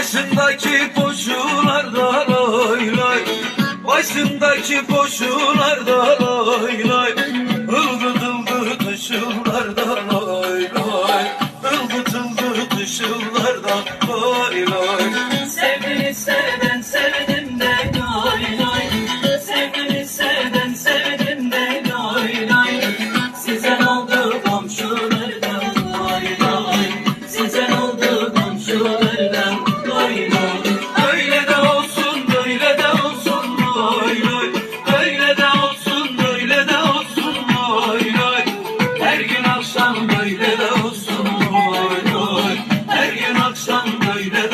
Başındaki boşular da lay lay Başındaki boşular da lay lay Ilgı dılgı dışılar da lay lay Ilgı dılgı dışılar da lay lay Hallelujah.